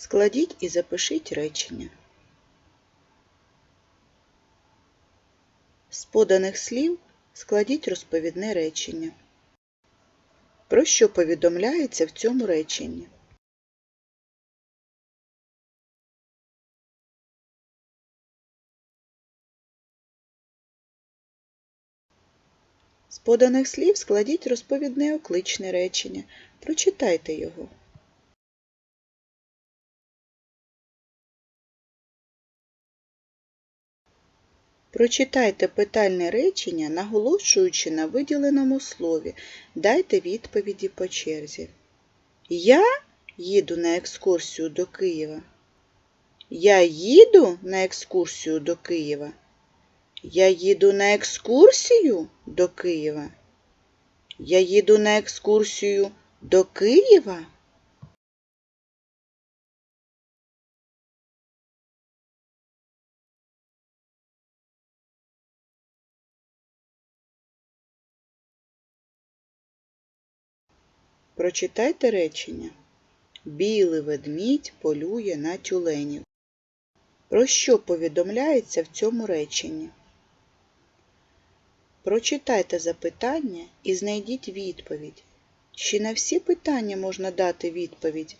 Складіть і запишіть речення. З поданих слів складіть розповідне речення. Про що повідомляється в цьому реченні? З поданих слів складіть розповідне окличне речення. Прочитайте його. Прочитайте питальне речення, наголошуючи на виділеному слові. Дайте відповіді по черзі. Я їду на екскурсію до Києва. Я їду на екскурсію до Києва. Я їду на екскурсію до Києва. Я їду на екскурсію до Києва. Прочитайте речення. Білий ведмідь полює на тюленів. Про що повідомляється в цьому реченні? Прочитайте запитання і знайдіть відповідь. Чи на всі питання можна дати відповідь?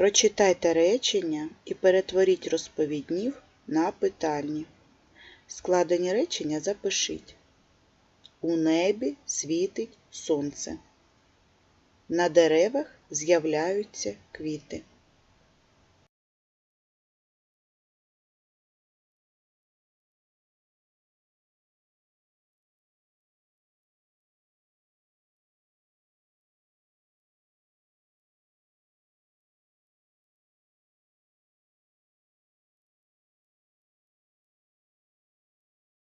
Прочитайте речення і перетворіть розповіднів на питальні. Складені речення запишіть. У небі світить сонце. На деревах з'являються квіти.